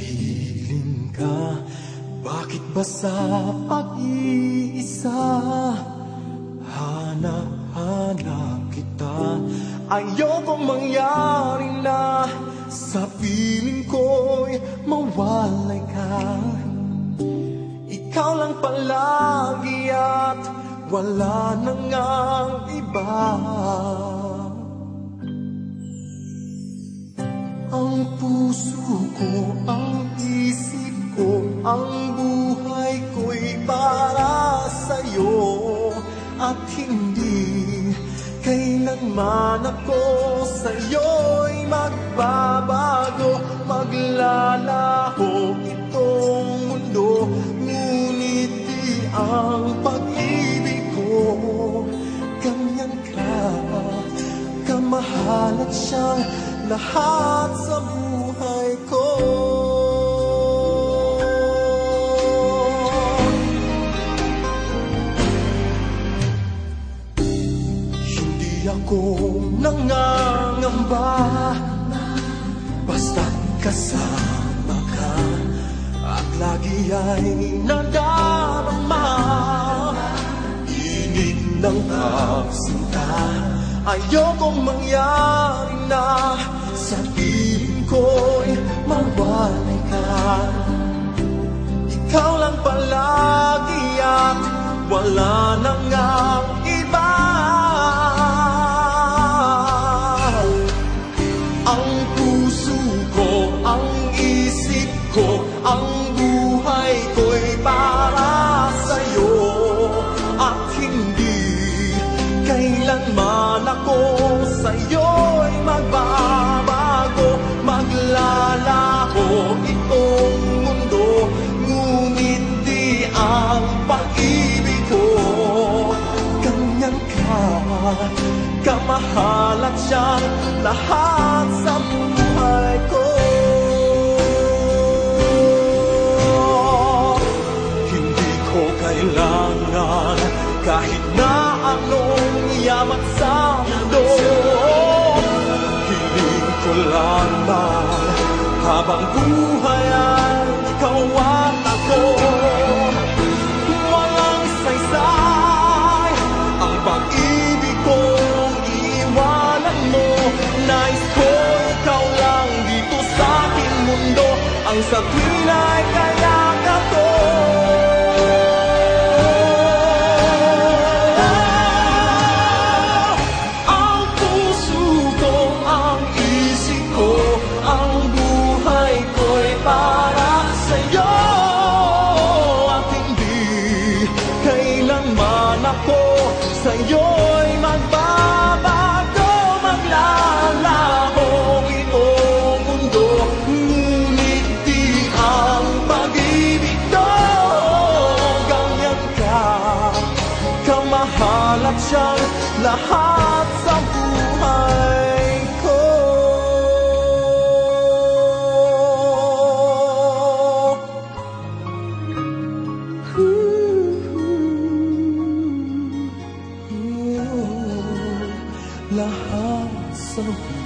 Pilitin ka Bakit ba sa pag-iisa? Hanap-hanap kita Ayokong mangyari na Sa piling ko'y mawalay ka. Ikaw lang palagi at Wala nang ang iba. Ang puso ko, ang isip ko, ang buhay ko'y para sa'yo. At hindi kailanman ako sa'yo'y magbabago. Maglalaho itong mundo, ngunit di ang pag-ibig ko. Ganyan ka, kamahal at siyang lahat sa buhay ko. Hindi ako nangangamba. Basta kasama ka At lagi ay nadarama Init ng pagsinta Ayokong mangyari na piling ko'y mawalay ka. Ikaw lang palagi at wala nang ang iba. Ang puso ko, ang isip ko, ang buhay ko'y para sa'yo. At hindi kailanman ako sa'yo'y magbabago lahat sa buhay ko. Hindi ko kailangan kahit na anong yaman sa mundo. Hiling ko lamang habang buhay ay ikaw Ang sa tuwin Nagkalat siyang lahat sa buhay ko. Lahat sa buhay